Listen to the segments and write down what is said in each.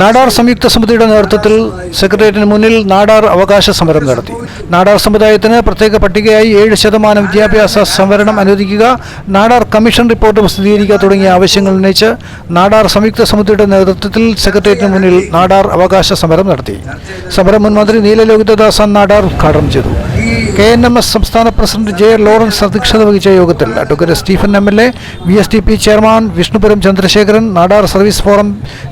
നാടാർ സംയുക്ത സമിതിയുടെ നേതൃത്വത്തിൽ സെക്രട്ടേറിയറ്റിന് മുന്നിൽ നാടാർ അവകാശ സമരം നടത്തി. നാടാർ സമുദായത്തിന് പ്രത്യേക പട്ടികയായി ഏഴ് ശതമാനം വിദ്യാഭ്യാസ സംവരണം അനുവദിക്കുക നാടാർ കമ്മീഷൻ റിപ്പോർട്ട് പ്രസിദ്ധീകരിക്കുക തുടങ്ങിയ ആവശ്യങ്ങൾ ഉന്നയിച്ച് നാടാർ സംയുക്ത സമിതിയുടെ നേതൃത്വത്തിൽ സെക്രട്ടേറിയറ്റിന് മുന്നിൽ നാടാർ അവകാശ സമരം നടത്തി. സമരം മുൻ മന്ത്രി നീലലോകിതദാസൻ നാടാർ ഉദ്ഘാടനം ചെയ്തു. കെ എൻ എം എസ് സംസ്ഥാന പ്രസിഡന്റ് ജെ ലോറൻസ് അധ്യക്ഷത വഹിച്ച യോഗത്തിൽ advocate Stephen M L A V S D P chairman Vishnupuram Chandrasekharan Nadar service forum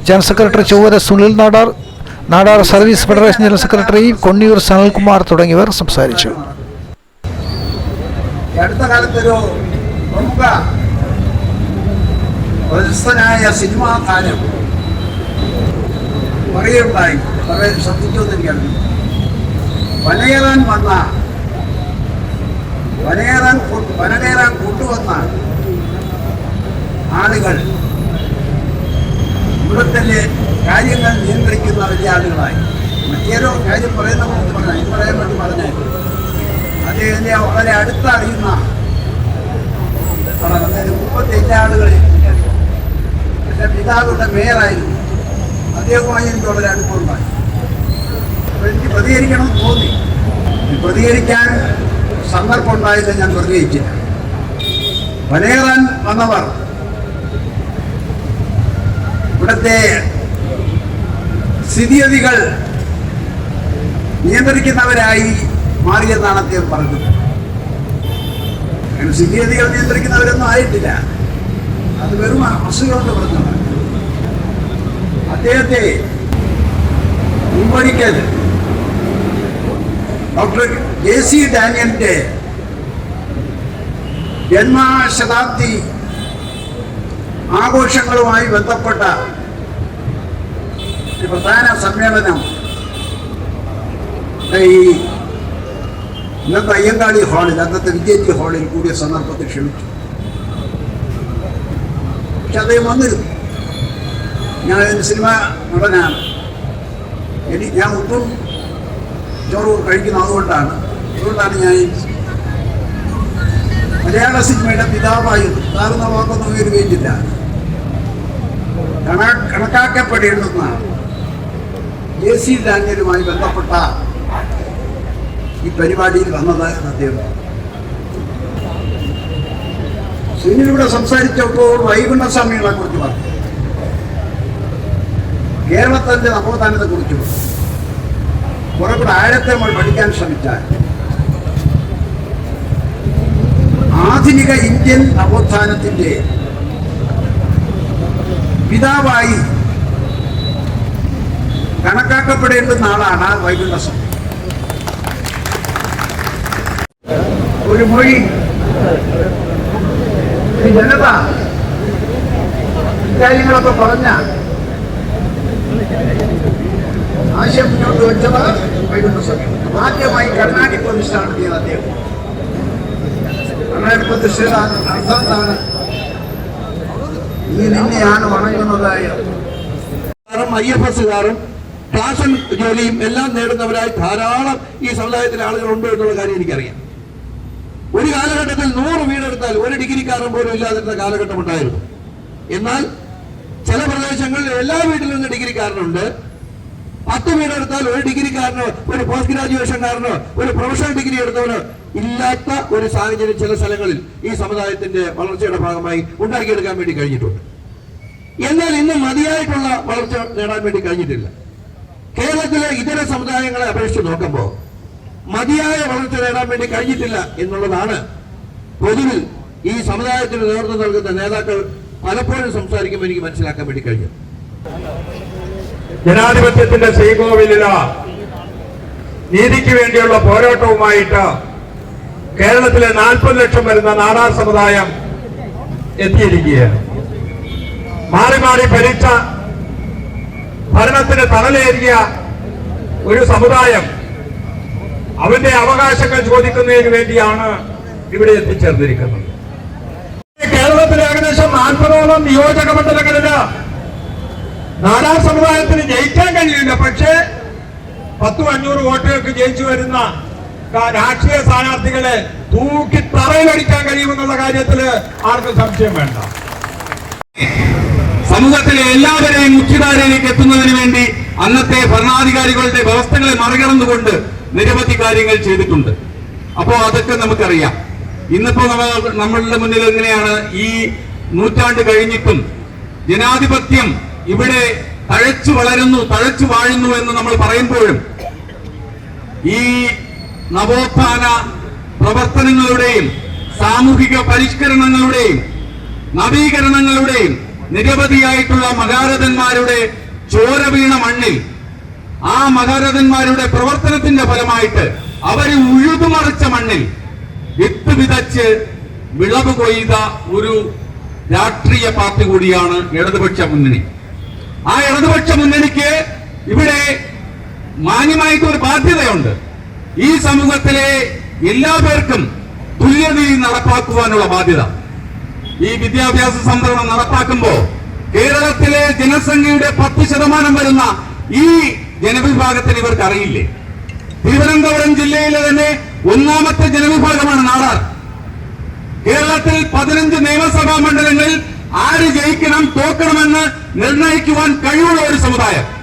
general secretary Chowara Sunil Nadar Nadar service federation general secretary Konniyoor Sanalkumar തുടങ്ങിയവർ സംസാരിച്ചു. അടുത്ത കാലത്തൊരു പ്രമുഖ പ്രശസ്തനായ cinema താരം പറയുണ്ടായി വളരെ ശ്രദ്ധിച്ചു എനിക്കറിയാം വനയേറാൻ വന്ന പറയുന്ന പോലെ പറഞ്ഞു ഇത് പറയാൻ വേണ്ടി പറഞ്ഞായിരുന്നു അദ്ദേഹത്തെ വളരെ അടുത്തറിയുന്ന ആളാണ്. അദ്ദേഹം മുപ്പത്തിയഞ്ച് ആളുകളെ എനിക്കറിയാം. എന്റെ പിതാവിയുടെ മേയറായിരുന്നു അദ്ദേഹവുമായി എനിക്ക് വളരെ അടുപ്പമുണ്ടായി അപ്പോൾ എനിക്ക് പ്രതികരിക്കണം തോന്നി പ്രതികരിക്കാൻ സന്ദർഭം ഉണ്ടായില്ല ഞാൻ പ്രതികരിച്ചില്ല വനേറാൻ വന്നവർ ഇവിടുത്തെ സ്ഥിതിഗതികൾ നിയന്ത്രിക്കുന്നവരായി മാറിയെന്നാണ് അദ്ദേഹം പറഞ്ഞത്. സ്ഥിതിഗതികൾ നിയന്ത്രിക്കുന്നവരൊന്നും ആയിട്ടില്ല. അത് വെറും അസുഖം കൊണ്ട് പറഞ്ഞതാണ്. അദ്ദേഹത്തെ മുമ്പൊരിക്കൽ ഡോക്ടർ ജെ സി ഡാനിയലിന്റെ ജന്മശതാബ്ദി ആഘോഷങ്ങളുമായി ബന്ധപ്പെട്ട പ്രധാന സമ്മേളനം ഇന്നത്തെ അയ്യങ്കാളി ഹാളിൽ അന്നത്തെ വിജയജി ഹാളിൽ കൂടിയ സന്ദർഭത്തിൽ ക്ഷണിച്ചു. പക്ഷെ അദ്ദേഹം വന്നിരുന്നു. ഞാൻ സിനിമ നടനാണ്. എനി ഞാൻ ഒട്ടും ചോറ് കഴിക്കുന്നത് അതുകൊണ്ടാണ് അതുകൊണ്ടാണ് ഞാൻ മലയാള സിനിമയുടെ പിതാവായിരുന്നു താഴ്ന്ന വാക്കൊന്നും ഉയരുകയില്ല കണ കണക്കാക്കപ്പെടേണ്ടുന്ന ജെ സി ഡാനിയലുമായി ബന്ധപ്പെട്ട ഈ പരിപാടിയിൽ വന്നത് അദ്ദേഹം സുനിൽ ഇവിടെ സംസാരിച്ചപ്പോൾ വൈകുണ്ഠസ്വാമികളെ കുറിച്ച് പറഞ്ഞു. കേരളത്തിന്റെ നവോത്ഥാനത്തെ കുറിച്ച് കുറെ കൂടെ ആഴത്തെ നമ്മൾ പഠിക്കാൻ ശ്രമിച്ചാൽ. ആധുനിക ഇന്ത്യൻ നവോത്ഥാനത്തിന്റെ പിതാവായി കണക്കാക്കപ്പെടേണ്ടുന്ന ആളാണ് വൈകുണ്ഠസ്വാമി ഒരു മൊഴി. ജനത ഇക്കാര്യങ്ങളൊക്കെ പറഞ്ഞ ആശയം മുന്നോട്ട് വെച്ചത് വൈകുണ്ഠസ്വാമി ആദ്യമായി കർണാടി പ്രതിഷ്ഠ നടത്തിയത് അദ്ദേഹം. കർണാടി പ്രതിഷ്ഠയുടെ അർത്ഥം എന്താണ് ഈ നിന്നെയാണ് വണങ്ങുന്നതായ ഐ എഫ് എസുകാരും ഫാഷൻ ജോലിയും എല്ലാം നേടുന്നവരായി ധാരാളം ഈ സമുദായത്തിലെ ആളുകൾ ഉണ്ട് എന്നുള്ള കാര്യം എനിക്കറിയാം. ഒരു കാലഘട്ടത്തിൽ നൂറ് വീടെടുത്താൽ ഒരു ഡിഗ്രിക്കാരൻ പോലും ഇല്ലാതിരുന്ന കാലഘട്ടം ഉണ്ടായിരുന്നു. എന്നാൽ ചില പ്രദേശങ്ങളിൽ എല്ലാ വീട്ടിലും നിന്ന് ഡിഗ്രിക്കാരനുണ്ട്. പത്ത് വീടെടുത്താൽ ഒരു ഡിഗ്രിക്കാരനോ ഒരു പോസ്റ്റ് ഗ്രാജുവേഷൻകാരനോ ഒരു പ്രൊഫഷണൽ ഡിഗ്രി എടുത്തവനോ ഇല്ലാത്ത ഒരു സാഹചര്യം ചില സ്ഥലങ്ങളിൽ ഈ സമുദായത്തിന്റെ വളർച്ചയുടെ ഭാഗമായി ഉണ്ടാക്കിയെടുക്കാൻ വേണ്ടി കഴിഞ്ഞിട്ടുണ്ട്. എന്നാൽ ഇന്ന് മതിയായിട്ടുള്ള വളർച്ച നേടാൻ വേണ്ടി കഴിഞ്ഞിട്ടില്ല. കേരളത്തിലെ ഇതര സമുദായങ്ങളെ അപേക്ഷിച്ച് നോക്കുമ്പോൾ മതിയായ വളർച്ച നേടാൻ വേണ്ടി കഴിഞ്ഞിട്ടില്ല എന്നുള്ളതാണ് പൊതുവിൽ ഈ സമുദായത്തിന് നേതൃത്വം നൽകുന്ന നേതാക്കൾ പലപ്പോഴും സംസാരിക്കുമ്പോൾ എനിക്ക് മനസ്സിലാക്കാൻ വേണ്ടി കഴിഞ്ഞു ജനാധിപത്യത്തിന്റെ ശ്രീകോവിലില നീതിക്ക് വേണ്ടിയുള്ള പോരാട്ടവുമായിട്ട് കേരളത്തിലെ നാൽപ്പത് ലക്ഷം വരുന്ന നാടാർ സമുദായം എത്തിയിരിക്കുകയാണ്. മാറി മാറി ഭരിച്ച ഭരണത്തിന് തണലേറിയ ഒരു സമുദായം അവന്റെ അവകാശങ്ങൾ ചോദിക്കുന്നതിന് വേണ്ടിയാണ് ഇവിടെ എത്തിച്ചേർന്നിരിക്കുന്നത്. കേരളത്തിൽ ഏകദേശം നാൽപ്പതോളം നിയോജക മണ്ഡലങ്ങളിൽ നാലാം സമുദായത്തിന് ജയിക്കാൻ കഴിയില്ല. പക്ഷേ പത്തും അഞ്ഞൂറ് വോട്ടുകൾക്ക് ജയിച്ചു വരുന്ന രാഷ്ട്രീയ സ്ഥാനാർത്ഥികളെ തൂക്കി തറയിലടിക്കാൻ കഴിയുമെന്നുള്ള കാര്യത്തിൽ ആർക്കും സംശയം വേണ്ട. സമൂഹത്തിലെ എല്ലാവരെയും മുഖ്യധാരയിലേക്ക് എത്തുന്നതിന് വേണ്ടി അന്നത്തെ ഭരണാധികാരികളുടെ വ്യവസ്ഥകളെ മറികടന്നുകൊണ്ട് നിരവധി കാര്യങ്ങൾ ചെയ്തിട്ടുണ്ട്. അപ്പോൾ അതൊക്കെ നമുക്കറിയാം. ഇന്നിപ്പോ നമ്മളുടെ മുന്നിൽ എങ്ങനെയാണ് ഈ നൂറ്റാണ്ട് കഴിഞ്ഞിട്ടും ജനാധിപത്യം ഇവിടെ തഴച്ചു വളരുന്നു തഴച്ചു വാഴുന്നു എന്ന് നമ്മൾ പറയുമ്പോഴും ഈ നവോത്ഥാന പ്രവർത്തനങ്ങളുടെയും സാമൂഹിക പരിഷ്കരണങ്ങളുടെയും നവീകരണങ്ങളുടെയും നിരവധിയായിട്ടുള്ള മഹാരഥന്മാരുടെ ചോര വീണ മണ്ണിൽ ആ മഹാരഥന്മാരുടെ പ്രവർത്തനത്തിന്റെ ഫലമായിട്ട് അവർ ഉഴുതുമറിച്ച മണ്ണിൽ വിത്ത് വിതച്ച് വിളവ് കൊയ്ത ഒരു രാഷ്ട്രീയ പാർട്ടി കൂടിയാണ് ഇടതുപക്ഷ മുന്നണി. ആ ഇടതുപക്ഷ മുന്നണിക്ക് ഇവിടെ മാന്യമായിട്ട് ഒരു ബാധ്യതയുണ്ട്. ഈ സമൂഹത്തിലെ എല്ലാ പേർക്കും തുല്യതയിൽ നടപ്പാക്കുവാനുള്ള ബാധ്യത. ഈ വിദ്യാഭ്യാസ സംവരണം നടപ്പാക്കുമ്പോ കേരളത്തിലെ ജനസംഖ്യയുടെ പത്ത് ശതമാനം വരുന്ന ഈ ജനവിഭാഗത്തിന് ഇവർക്ക് അറിയില്ലേ? തിരുവനന്തപുരം ജില്ലയിലെ തന്നെ ഒന്നാമത്തെ ജനവിഭാഗമാണ് നാടാർ. കേരളത്തിൽ പതിനഞ്ച് നിയമസഭാ മണ്ഡലങ്ങളിൽ ആര് ജയിക്കണം തോക്കണമെന്ന് നിർണയിക്കുവാൻ കഴിവുള്ള ഒരു സമുദായം.